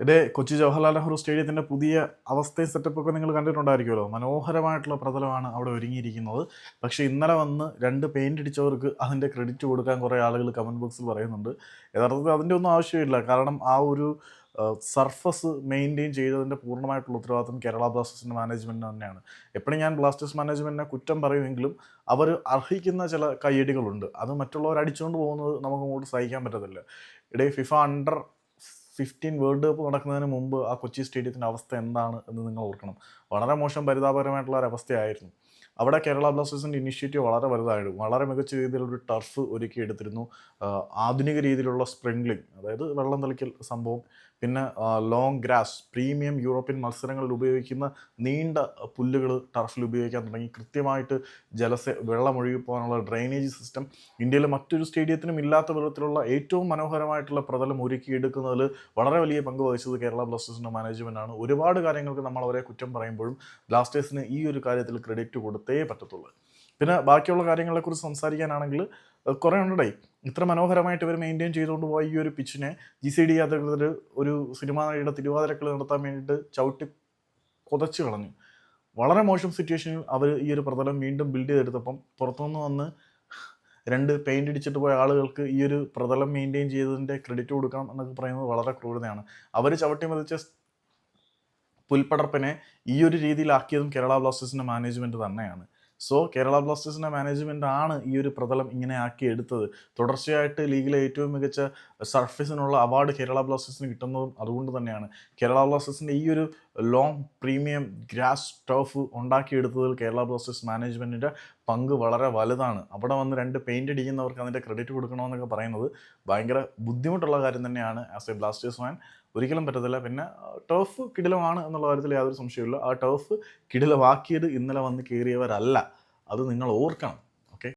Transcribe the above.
ഇത് കൊച്ചി ജവഹർലാൽ നെഹ്റു സ്റ്റേഡിയത്തിന്റെ പുതിയ അവസ്ഥയും സെറ്റപ്പൊക്കെ നിങ്ങൾ കണ്ടിട്ടുണ്ടായിരിക്കുമല്ലോ. മനോഹരമായിട്ടുള്ള പ്രതലമാണ് അവിടെ ഒരുങ്ങിയിരിക്കുന്നത്. പക്ഷേ ഇന്നലെ വന്ന് രണ്ട് പെയിന്റ് അടിച്ചവർക്ക് അതിന്റെ ക്രെഡിറ്റ് കൊടുക്കാൻ കുറേ ആളുകൾ കമന്റ് ബോക്സിൽ പറയുന്നുണ്ട്. യഥാർത്ഥത്തിൽ അതിന്റെ ഒന്നും ആവശ്യമില്ല. കാരണം ആ ഒരു സർഫസ് മെയിന്റെയിൻ ചെയ്തതിന്റെ പൂർണമായിട്ടുള്ള ഉത്തരവാദിത്വം കേരള ബ്ലാസ്റ്റേഴ്സിന്റെ മാനേജ്മെന്റിന് തന്നെയാണ്. എപ്പോഴും ഞാൻ ബ്ലാസ്റ്റേഴ്സ് മാനേജ്മെന്റിനെ കുറ്റം പറയുമെങ്കിലും അവർ അർഹിക്കുന്ന ചില കയ്യടികളുണ്ട്. അത് മറ്റുള്ളവർ അടിച്ചുകൊണ്ട് പോകുന്നത് നമുക്ക് അങ്ങോട്ട് സഹിക്കാൻ പറ്റത്തില്ല. ഇടയിൽ FIFA under fifteen world cup നടക്കുന്നതിന് മുമ്പ് ആ കൊച്ചി സ്റ്റേഡിയത്തിന്റെ അവസ്ഥ എന്താണ് എന്ന് നിങ്ങൾ ഓർക്കണം. വളരെ മോശം പരിതാപകരമായിട്ടുള്ള ഒരു അവസ്ഥയായിരുന്നു. അവിടെ കേരള ബ്ലാസ്റ്റേഴ്സിന്റെ ഇനിഷ്യേറ്റീവ് വളരെ വലുതായിരുന്നു വളരെ മികച്ച രീതിയിലൊരു ടർഫ് ഒരുക്കി എടുത്തിരുന്നു. ആധുനിക രീതിയിലുള്ള സ്പ്രിംഗ്ലിംഗ് അതായത് വെള്ളം തളിക്കൽ സംഭവം പിന്നെ ലോങ് ഗ്രാസ് പ്രീമിയം യൂറോപ്യൻ മത്സരങ്ങളിൽ ഉപയോഗിക്കുന്ന നീണ്ട പുല്ലുകൾ ടർഫിൽ ഉപയോഗിക്കാൻ തുടങ്ങി. കൃത്യമായിട്ട് ജലസേ വെള്ളമൊഴുകി പോകാനുള്ള ഡ്രെയിനേജ് സിസ്റ്റം ഇന്ത്യയിലെ മറ്റൊരു സ്റ്റേഡിയത്തിനും ഇല്ലാത്ത വിധത്തിലുള്ള ഏറ്റവും മനോഹരമായിട്ടുള്ള പ്രതലം ഒരുക്കിയെടുക്കുന്നതിൽ വളരെ വലിയ പങ്ക് വഹിച്ചത് കേരള ബ്ലാസ്റ്റേഴ്സിന്റെ മാനേജ്മെന്റാണ് ഒരുപാട് കാര്യങ്ങൾക്ക് നമ്മൾ അവരെ കുറ്റം പറയുമ്പോഴും ബ്ലാസ്റ്റേഴ്സിന് ഈ ഒരു കാര്യത്തിൽ ക്രെഡിറ്റ് കൊടുത്തേ പറ്റത്തുള്ളൂ. പിന്നെ ബാക്കിയുള്ള കാര്യങ്ങളെക്കുറിച്ച് സംസാരിക്കാനാണെങ്കിൽ കുറേ ഉണ്ടേ ഇത്ര മനോഹരമായിട്ട് ഇവർ മെയിന്റെയിൻ ചെയ്തുകൊണ്ട് പോയ ഈ ഒരു പിച്ചിനെ ജി സി ഡി അധികൃതർ ഒരു സിനിമാ നടിയുടെ തിരുവാതിരക്കളി നടത്താൻ വേണ്ടിയിട്ട് ചവിട്ടി കൊതച്ചു കളഞ്ഞു. വളരെ മോശം സിറ്റുവേഷനിൽ അവർ ഈ ഒരു പ്രതലം വീണ്ടും ബിൽഡ് ചെയ്തെടുത്തപ്പം പുറത്തുനിന്ന് വന്ന് രണ്ട് പെയിന്റ് അടിച്ചിട്ട് പോയ ആളുകൾക്ക് ഈ ഒരു പ്രതലം മെയിന്റെയിൻ ചെയ്തതിന്റെ ക്രെഡിറ്റ് കൊടുക്കണം എന്നൊക്കെ പറയുന്നത് വളരെ ക്രൂരതയാണ്. അവർ ചവിട്ടി മതിച്ച പുൽപ്പടർപ്പിനെ ഈ ഒരു രീതിയിലാക്കിയതും കേരള ബ്ലാസ്റ്റേഴ്സിന്റെ മാനേജ്മെന്റ് തന്നെയാണ്. സോ കേരള ബ്ലാസ്റ്റേഴ്സിന്റെ മാനേജ്മെന്റ് ആണ് ഈ ഒരു പ്രതലം ഇങ്ങനെ ആക്കി എടുത്തത്. തുടർച്ചയായിട്ട് ലീഗിലെ ഏറ്റവും മികച്ച സർഫീസിനുള്ള അവാർഡ് കേരള ബ്ലാസ്റ്റേഴ്സിന് കിട്ടുന്നതും അതുകൊണ്ട് തന്നെയാണ്. കേരള ബ്ലാസ്റ്റേഴ്സിന്റെ ഈ ഒരു ലോങ് പ്രീമിയം ഗ്രാസ് ടർഫ് ഉണ്ടാക്കിയെടുത്തതിൽ കേരള ബ്ലാസ്റ്റേഴ്സ് മാനേജ്മെന്റിന്റെ പങ്ക് വളരെ വലുതാണ്. അവിടെ വന്ന് രണ്ട് പെയിന്റ് അടിക്കുന്നവർക്ക് അതിന്റെ ക്രെഡിറ്റ് കൊടുക്കണമെന്നൊക്കെ പറയുന്നത് ഭയങ്കര ബുദ്ധിമുട്ടുള്ള കാര്യം തന്നെയാണ് ആസ് എ ബ്ലാസ്റ്റേഴ്സ് ഫാൻ ഒരിക്കലും പറ്റത്തില്ല. പിന്നെ ടർഫ് കിടിലമാണ് എന്നുള്ള കാര്യത്തിൽ യാതൊരു സംശയമില്ല ആ ടർഫ് കിടിലമാക്കിയത് ഇന്നലെ വന്ന് കയറിയവരല്ല അത് നിങ്ങൾ ഓർക്കണം.